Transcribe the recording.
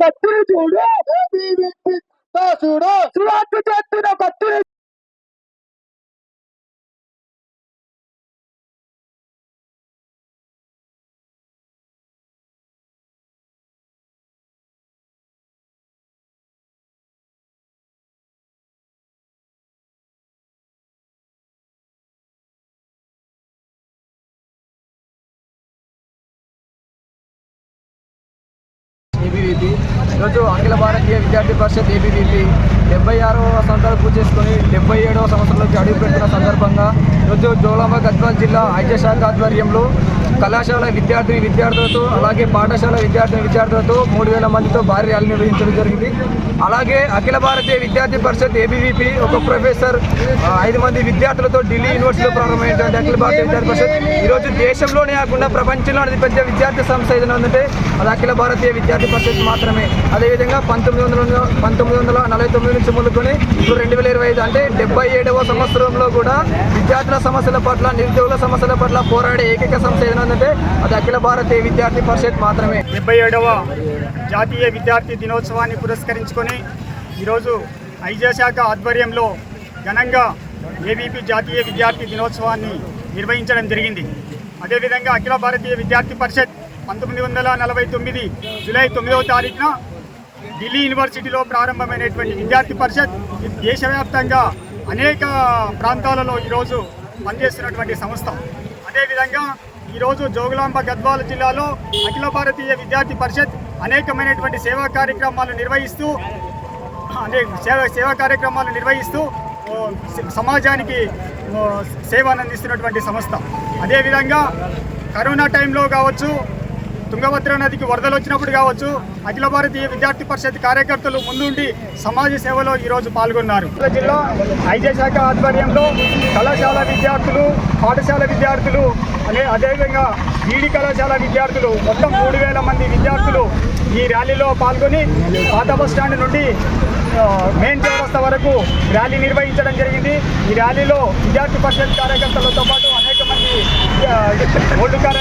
కత్తిని చూడు చూడు సువార్త చేస్తున్న ఈరోజు అఖిల భారతీయ విద్యార్థి పరిషత్ ఏబీవీపీ డెబ్బై ఆరవ సంవత్సరాలు పూజ చేసుకుని డెబ్బై ఏడవ సంవత్సరంలోకి అడుగుపెట్టిన సందర్భంగా ఈరోజు జోగులాంబ గద్వాల్ జిల్లా ఐక్య ఆధ్వర్యంలో కళాశాల విద్యార్థి విద్యార్థులతో అలాగే పాఠశాల విద్యార్థి విద్యార్థులతో మూడు వేల మందితో భారీ ర్యాలీ నిర్వహించడం జరిగింది. అలాగే అఖిల భారతీయ విద్యార్థి పరిషత్ ఏబీవీపీ ఒక ప్రొఫెసర్ ఐదు మంది విద్యార్థులతో ఢిల్లీ యూనివర్సిటీలో ప్రారంభమైనటువంటి అఖిల భారతీయ విద్యార్థి పరిషత్. ఈరోజు దేశంలోనే కాకుండా ప్రపంచంలో అతిపెద్ద విద్యార్థి సంస్థ ఏదైనా ఉందంటే అది అఖిల భారతీయ విద్యార్థి పరిషత్ మాత్రమే. అదేవిధంగా పంతొమ్మిది వందల పంతొమ్మిది వందల నలభై తొమ్మిది నుంచి మొదలుకొని ఇప్పుడు రెండు వేల ఇరవై ఐదు అంటే డెబ్బై ఏడవ సంవత్సరంలో కూడా విద్యార్థుల సమస్యల పట్ల నిరుద్యోగుల సమస్యల పట్ల పోరాడే ఏకైక సంస్థ ఏదైనా అది అఖిల భారతీయ విద్యార్థి పరిషత్ మాత్రమే. డెబ్బై ఏడవ జాతీయ విద్యార్థి దినోత్సవాన్ని పురస్కరించుకొని ఈరోజు ఐజా శాఖ ఆధ్వర్యంలో ఘనంగా ఏబీపీ జాతీయ విద్యార్థి దినోత్సవాన్ని నిర్వహించడం జరిగింది. అదేవిధంగా అఖిల భారతీయ విద్యార్థి పరిషత్ పంతొమ్మిది వందల నలభై తొమ్మిది జూలై తొమ్మిదవ తారీఖున ఢిల్లీ యూనివర్సిటీలో ప్రారంభమైనటువంటి విద్యార్థి పరిషత్ దేశవ్యాప్తంగా అనేక ప్రాంతాలలో ఈరోజు పనిచేస్తున్నటువంటి సంస్థ. అదేవిధంగా ఈరోజు జోగులాంబ గద్వాల జిల్లాలో అఖిల భారతీయ విద్యార్థి పరిషత్ అనేకమైనటువంటి సేవా కార్యక్రమాలు నిర్వహిస్తూ అనే సేవ సేవా కార్యక్రమాలు నిర్వహిస్తూ సమాజానికి ఓ, సేవను అందిస్తున్నటువంటి సంస్థ. అదేవిధంగా కరోనా టైంలో కావచ్చు తుంగభద్ర నదికి వరదలు వచ్చినప్పుడు కావచ్చు అఖిల భారతీయ విద్యార్థి పరిషత్ కార్యకర్తలు ముందుండి సమాజ సేవలో ఈరోజు పాల్గొన్నారు. జిల్లా ఐజే శాఖ ఆధ్వర్యంలో కళాశాల విద్యార్థులు పాఠశాల విద్యార్థులు అదే అదేవిధంగా బీడి కళాశాల విద్యార్థులు మొత్తం మూడు వేల మంది విద్యార్థులు ఈ ర్యాలీలో పాల్గొని పాత బస్ స్టాండ్ నుండి మెయిన్ చౌరస్త వరకు ర్యాలీ నిర్వహించడం జరిగింది. ఈ ర్యాలీలో విద్యార్థి పరిషత్ కార్యకర్తలతో పాటు అనేక మంది ఆ, ఓల్డ్ కార్య